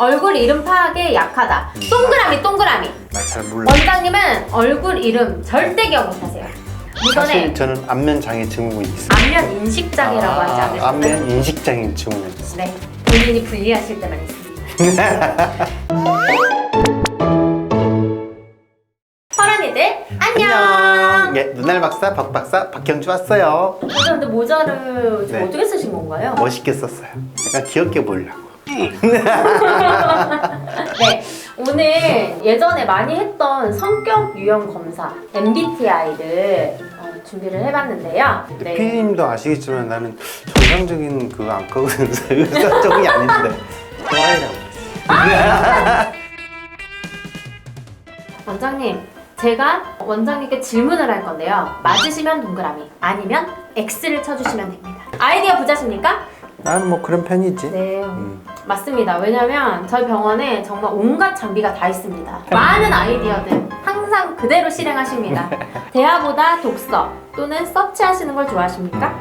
얼굴 이름 파악에 약하다. 음. 동그라미 동그라미. 나 잘 몰라. 원장님은 얼굴 이름 절대 기억 못하세요. 사실 이전에 저는 안면 장애 증후군이 있어요. 안면 인식장애라고 하지 않으셨어요? 안면 인식 장애 증후군 있어요. 네, 본인이 분리하실 때만 있습니다. 허란이들 안녕. 예, 눈알 박사 박 박사 박경주 왔어요. 오늘 근데 모자를 좀 네. 어떻게 쓰신 건가요? 멋있게 썼어요. 약간 귀엽게 보이려고. 네, 오늘 예전에 많이 했던 성격 유형 검사 MBTI를 어, 준비를 해봤는데요. 네. 피디님도 아시겠지만 나는 정상적인 그거 안 거거든요. 의사 쪽이 아닌데. 좋아이라고. 원장님, 제가 원장님께 질문을 할 건데요. 맞으시면 동그라미, 아니면 X를 쳐주시면 됩니다. 아이디어 부자십니까? 나는 뭐 그런 편이지. 네. 음. 맞습니다. 왜냐면 저희 병원에 정말 온갖 장비가 다 있습니다. 많은 아이디어들 항상 그대로 실행하십니다. 대화보다 독서 또는 서치하시는 걸 좋아하십니까?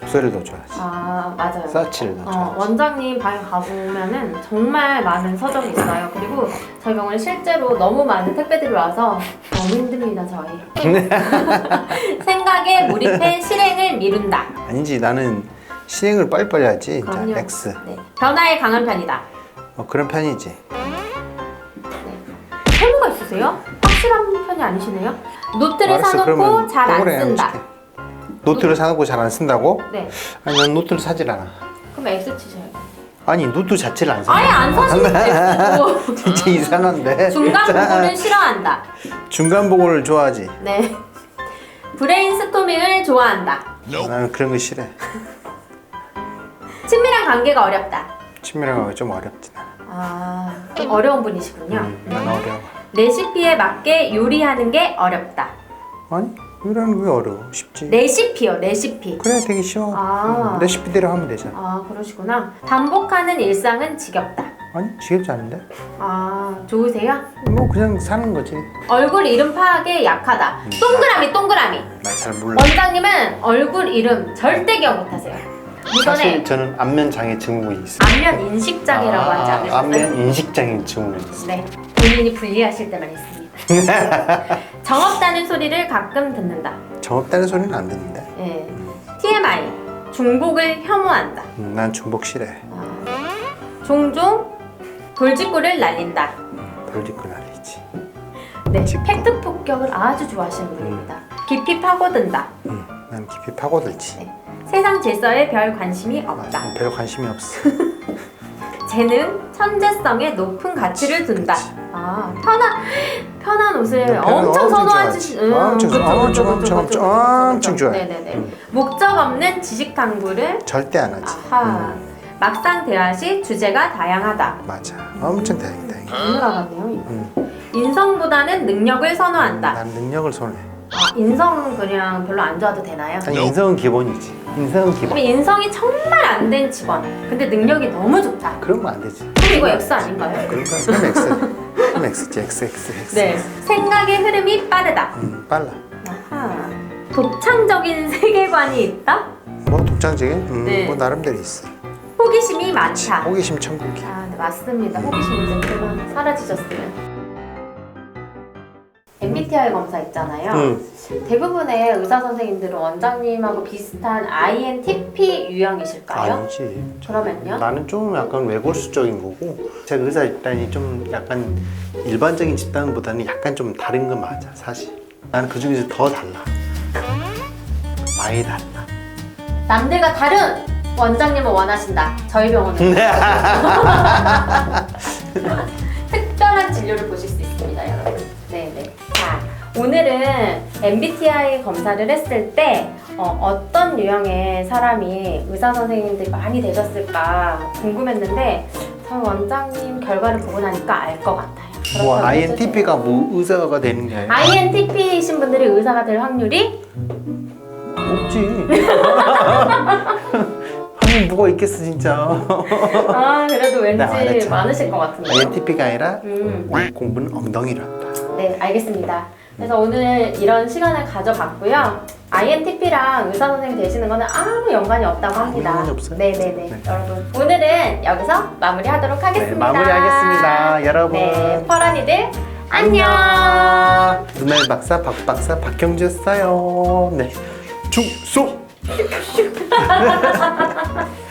독서를 더 좋아하지. 아 맞아요. 서치를 더 어, 좋아하지. 원장님 방에 가보면은 정말 많은 서적이 있어요. 그리고 저희 병원에 실제로 너무 많은 택배들이 와서 너무 힘듭니다, 저희. 생각에 몰입해 실행을 미룬다. 아니지 나는 시행을 빨리빨리 하지. 그럼요. 자, X. 네. 변화에 강한 편이다. 어, 그런 편이지. 세모가 있으세요? 확실한 편이 아니시네요? 노트를 알았어, 사놓고 그러면 잘 안 동그라미 쓴다. 노트를 사놓고 잘 안 쓴다고? 네. 아니 난 노트를 사질 않아. 그럼 X 치셔요. 아니 노트 자체를 안 사. 아예 안 사시는 X고 진짜 이상한데. 중간 부분을 싫어한다. 중간 보고를 좋아하지. 네. 브레인스토밍을 좋아한다. 나는 그런 거 싫어. 친밀한 관계가 어렵다. 친밀하고 좀 어렵지 나는. 아, 좀 어려운 분이시군요. 음, 난 어려워. 레시피에 맞게 요리하는 게 어렵다. 아니 이런 게 어려워. 쉽지. 레시피요, 레시피. 그래 되게 쉬워. 아. 음, 레시피대로 하면 되잖아. 아, 그러시구나. 반복하는 일상은 지겹다. 아니 지겹지 않은데? 아, 좋으세요? 뭐 그냥 사는 거지. 얼굴 이름 파악에 약하다. 음. 동그라미, 동그라미. 나 잘 몰라. 원장님은 얼굴 이름 절대 기억 못하세요. 사실 저는 안면 장애 증후군이 있어요. 안면 인식장애라고 하지 않으셨어요? 아, 안면 인식장애 증후군이 있어요. 네, 본인이 분리하실 때만 있습니다. 정없다는 소리를 가끔 듣는다. 정없다는 소리는 안 듣는데. 예. TMI, 중복을 혐오한다. 음, 난 중복 싫어해. 아, 종종 돌직구를 날린다. 돌직구 날리지. 네, 직구. 팩트 폭격을 아주 좋아하시는 분입니다. 깊이 파고든다. 음, 난 깊이 파고들지. 네. 세상 질서에 별 관심이 아, 없다. 난 별로 관심이 없어. 재능, 천재성에 높은 가치를 둔다. 아, 편한 편한 옷을 편한 엄청 엄청 선호하지. 좋아하지. 엄청 좋아, 엄청, 엄청, 엄청, 좋아해. 네네네. 음. 목적 없는 지식 탐구를 절대 안 하지. 아하. 막상 대화 시 주제가 다양하다. 맞아. 엄청 다행이다. 다행이다. 음, 인성보다는 능력을 선호한다. 난 능력을 손해. 아, 인성은 그냥 별로 안 좋아도 되나요? 아니 인성은 기본이지. 인성은 기본. 인성이 정말 안 된 직원. 근데 능력이 너무 좋다. 그러면 안 되지. 그럼 이거 X 아닌가요? 그런 건 그럼 X. 그럼 X지. X, X, X. 네. 생각의 흐름이 빠르다. 음, 빨라. 아하. 독창적인 세계관이 있다? 뭐 독창적인? 음, 네. 뭐 나름대로 있어. 호기심이 많다. 호기심 천국이. 아, 네, 맞습니다. 호기심 이제 그만 사라지셨으면. MBTI 검사 있잖아요. 음. 대부분의 의사 선생님들은 원장님하고 비슷한 INTP 유형이실까요? 아니지. 그러면요? 나는 좀 약간 외골수적인 거고 제가 의사 집단이 좀 약간 일반적인 집단보다는 약간 좀 다른 건 맞아 사실 나는 그 중에서 더 달라 많이 달라 남들과 다른 원장님을 원하신다. 저희 병원은 특별한 진료를 보실 수 있습니다, 여러분. 오늘은 MBTI 검사를 했을 때 어, 떤 유형의 사람이 의사 선생님들이 많이 되셨을까 궁금했는데 저희 원장님 결과를 보고 나니까 알 것 같아요. 뭐 INTP가 뭐 의사가 되는 게 아니라 INTP이신 분들이 의사가 될 확률이 없지 하면 뭐가 있겠어 진짜 아 그래도 나 왠지. 많으실 것 같은데요. INTP가 아니라 음. 공부는 엉덩이로 한다 네, 알겠습니다. 그래서 오늘 이런 시간을 가져봤고요. INTP랑 의사 선생님 되시는 거는 아무 연관이 없다고 아무 합니다. 연관이 없어요? 네네네. 네. 여러분 오늘은 여기서 마무리하도록 네, 하겠습니다. 마무리하겠습니다. 여러분. 네, 퍼런이들 안녕. 눈알 박사, 박 박사, 박형주였어요. 네. 축소!